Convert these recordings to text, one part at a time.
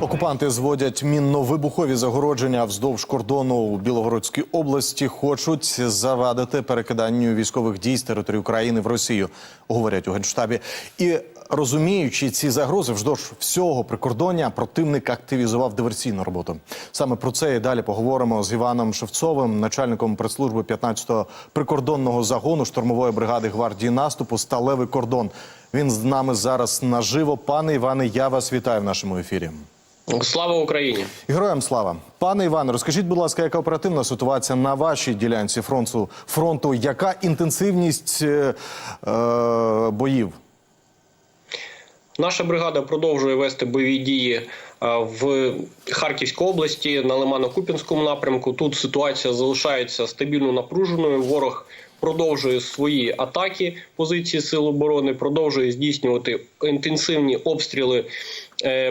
Окупанти зводять мінно-вибухові загородження вздовж кордону у Білогородській області. Хочуть завадити перекиданню військових дій з території України в Росію, говорять у генштабі. І розуміючи ці загрози, вздовж всього прикордоння противник активізував диверсійну роботу. Саме про це і далі поговоримо з Іваном Шевцовим, начальником прес-служби 15-го прикордонного загону штурмової бригади гвардії наступу Сталевий кордон. Він з нами зараз наживо. Пане Іване, я вас вітаю в нашому ефірі. Слава Україні! Героям слава, пане Іване, розкажіть, будь ласка, яка оперативна ситуація на вашій ділянці фронту? Фронту, яка інтенсивність е, е, боїв? Наша бригада продовжує вести бойові дії е, в Харківській області на Лимано-Купінському напрямку. Тут ситуація залишається стабільно напруженою. Ворог продовжує свої атаки позиції сил оборони, продовжує здійснювати інтенсивні обстріли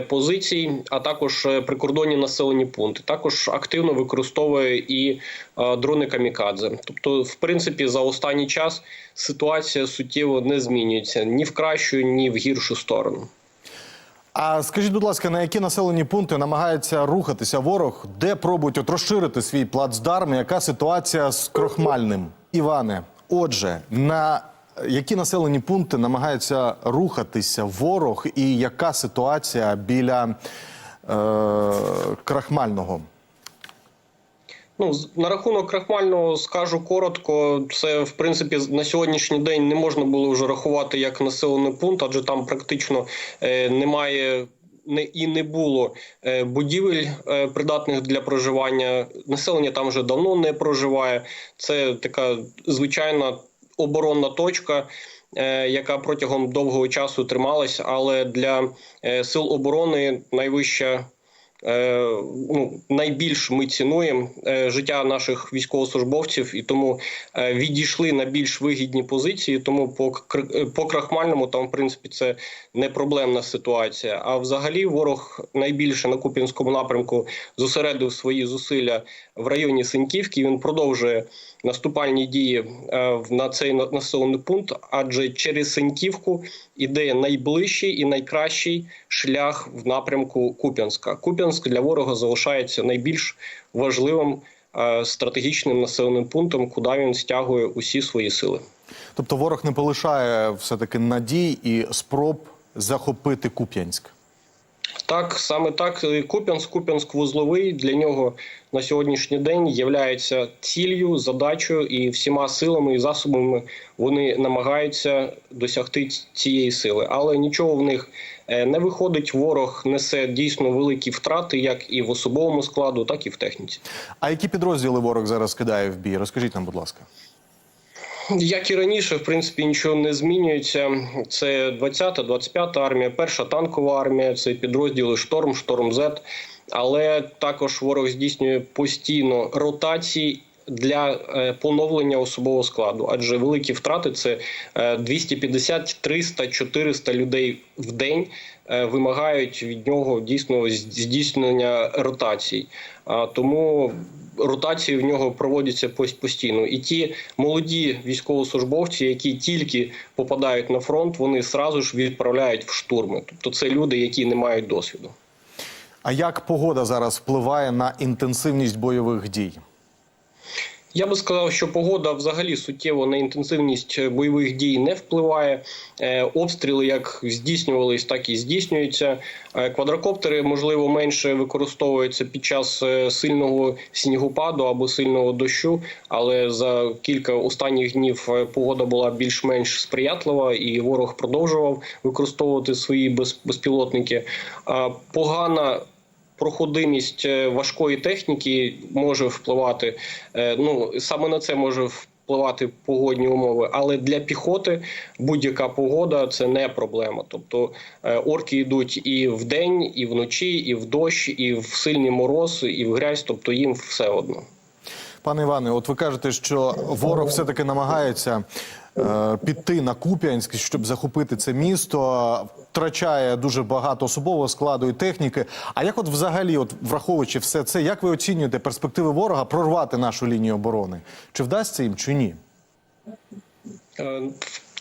позицій, а також е, прикордонні населені пункти. Також активно використовує і е, дрони камікадзе. Тобто, в принципі, за останній час ситуація суттєво не змінюється ні в кращу, ні в гіршу сторону. А скажіть, будь ласка, на які населені пункти намагається рухатися ворог, де пробують от розширити свій плацдарм? Яка ситуація з крохмальним? Іване, отже, на які населені пункти намагається рухатися ворог, і яка ситуація біля е, крахмального? Ну, на рахунок крахмального скажу коротко. Це в принципі на сьогоднішній день не можна було вже рахувати як населений пункт, адже там практично е, немає. Не і не було е, будівель е, придатних для проживання. Населення там вже давно не проживає. Це така звичайна оборонна точка, е, яка протягом довгого часу трималась, але для е, сил оборони найвища Е, ну, найбільш ми цінуємо життя наших військовослужбовців і тому відійшли на більш вигідні позиції. Тому по по крахмальному там, в принципі, це не проблемна ситуація. А взагалі, ворог найбільше на Куп'янському напрямку зосередив свої зусилля в районі Синьківки. Він продовжує наступальні дії е, на цей населений пункт, адже через Синьківку іде найближчий і найкращий шлях в напрямку Куп'янська. Куп'янськ для ворога залишається найбільш важливим е, стратегічним населеним пунктом, куди він стягує усі свої сили. Тобто ворог не полишає все-таки надій і спроб захопити Куп'янськ. Так, саме так. Куп'янськ, Куп'янськ вузловий для нього на сьогоднішній день є ціллю, задачею, і всіма силами і засобами вони намагаються досягти цієї сили. Але нічого в них е, не виходить. Ворог несе дійсно великі втрати, як і в особовому складу, так і в техніці. А які підрозділи ворог зараз кидає в бій? Розкажіть нам, будь ласка. Як і раніше, в принципі, нічого не змінюється. Це 20-та, 25-та армія, перша танкова армія, це підрозділи Шторм, Шторм Зет. Але також ворог здійснює постійно ротації. Для е, поновлення особового складу, адже великі втрати це е, 250, 300, 400 людей в день е, вимагають від нього дійсно здійснення ротацій. А тому ротації в нього проводяться постійно. І ті молоді військовослужбовці, які тільки попадають на фронт, вони сразу ж відправляють в штурми. Тобто це люди, які не мають досвіду. А як погода зараз впливає на інтенсивність бойових дій? Я би сказав, що погода взагалі суттєво на інтенсивність е, бойових дій не впливає. Е, Обстріли як здійснювались, так і здійснюються. Е, Квадрокоптери можливо менше використовуються під час сильного снігопаду або сильного дощу. Але за кілька останніх днів погода була більш-менш сприятлива, і ворог продовжував використовувати свої без- безпілотники. Погана проходимість е, важкої техніки може впливати. е, Ну саме на це може впливати погодні умови, але для піхоти будь-яка погода це не проблема. Тобто е, орки йдуть і в день, і вночі, і в дощ, і в сильний мороз, і в грязь. Тобто їм все одно. Пане Іване, от ви кажете, що ворог все-таки намагається е, піти на Куп'янськ, щоб захопити це місто, втрачає дуже багато особового складу і техніки. А як, от взагалі, от враховуючи все це, як ви оцінюєте перспективи ворога прорвати нашу лінію оборони? Чи вдасться їм, чи ні? Е,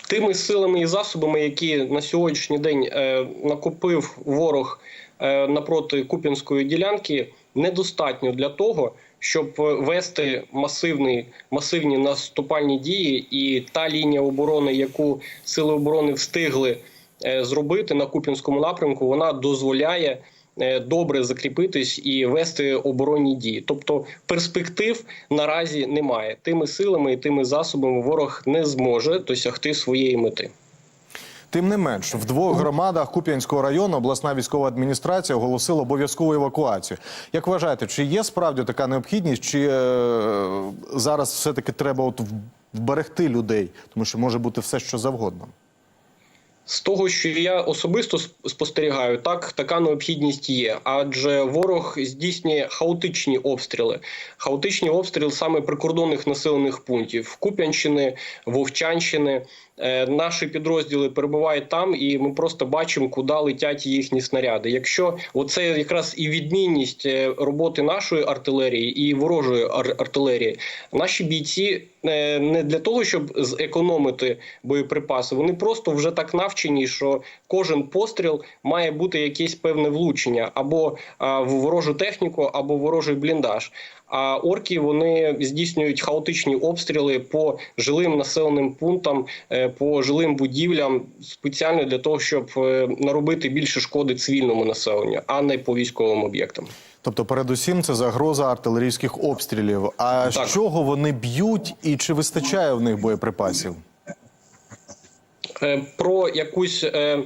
Тими силами і засобами, які на сьогоднішній день е, накопив ворог е, напроти Куп'янської ділянки недостатньо для того, щоб вести масивний, масивні наступальні дії, і та лінія оборони, яку сили оборони встигли е, зробити на Куп'янському напрямку, вона дозволяє е, добре закріпитись і вести оборонні дії. Тобто перспектив наразі немає. Тими силами і тими засобами ворог не зможе досягти своєї мети. Тим не менш, в двох громадах Куп'янського району обласна військова адміністрація оголосила обов'язкову евакуацію. Як вважаєте, чи є справді така необхідність, чи е, зараз все-таки треба от вберегти людей, тому що може бути все, що завгодно? З того, що я особисто сп- спостерігаю, так така необхідність є, адже ворог здійснює хаотичні обстріли, хаотичні обстріли саме прикордонних населених пунктів Куп'янщини, Вовчанщини. Е, Наші підрозділи перебувають там, і ми просто бачимо, куди летять їхні снаряди. Якщо оце якраз і відмінність е, роботи нашої артилерії і ворожої ар- артилерії, наші бійці е, не для того, щоб зекономити боєприпаси, вони просто вже так навчені, що кожен постріл має бути якесь певне влучення або в ворожу техніку, або в ворожий бліндаж. А орки вони здійснюють хаотичні обстріли по жилим населеним пунктам, по жилим будівлям спеціально для того, щоб е, наробити більше шкоди цивільному населенню, а не по військовим об'єктам. Тобто, передусім, це загроза артилерійських обстрілів. А Так. з чого вони б'ють і чи вистачає в них боєприпасів? Е, Про якусь е,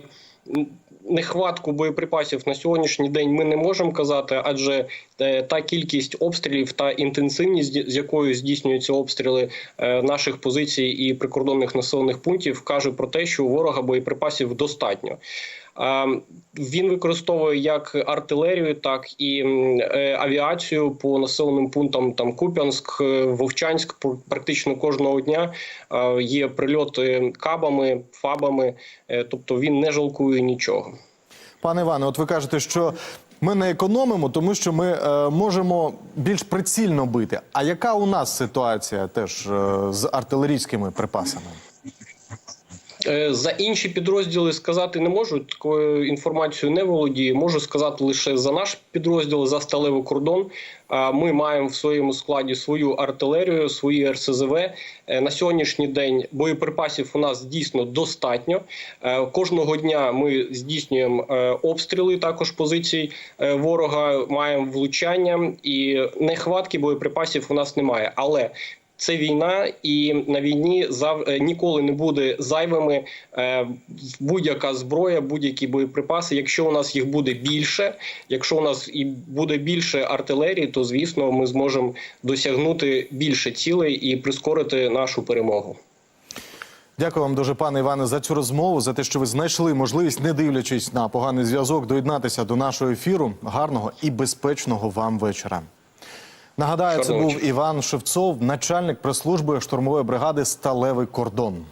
нехватку боєприпасів на сьогоднішній день ми не можемо казати, адже е, та кількість обстрілів та інтенсивність, з якою здійснюються обстріли е, наших позицій і прикордонних населених пунктів, каже про те, що у ворога боєприпасів достатньо. А, Він використовує як артилерію, так і е, авіацію по населеним пунктам. Там Куп'янськ, е, Вовчанськ пр- практично кожного дня е, є прильоти кабами, фабами. Тобто він не жалкує нічого. Пане Іване, от ви кажете, що ми не економимо, тому що ми е, можемо більш прицільно бити. А яка у нас ситуація теж е, з артилерійськими припасами? Е, За інші підрозділи сказати не можу. Такою інформацією не володію. Можу сказати лише за наш підрозділ, за сталевий кордон. Ми маємо в своєму складі свою артилерію, свої РСЗВ. Е, На сьогоднішній день боєприпасів у нас дійсно достатньо. Е, Кожного дня ми здійснюємо обстріли також позицій ворога. Маємо влучання і нехватки боєприпасів у нас немає. Але це війна, і на війні зав... е, ніколи не буде зайвими е, будь-яка зброя, будь-які боєприпаси. Якщо у нас їх буде більше, якщо у нас і буде більше артилерії, то звісно ми зможемо досягнути більше цілей і прискорити нашу перемогу. Дякую вам дуже, пане Іване, за цю розмову, за те, що ви знайшли можливість, не дивлячись на поганий зв'язок, доєднатися до нашого ефіру. Гарного і безпечного вам вечора. Нагадаю, це був Іван Шевцов, начальник прес-служби штурмової бригади Сталевий кордон.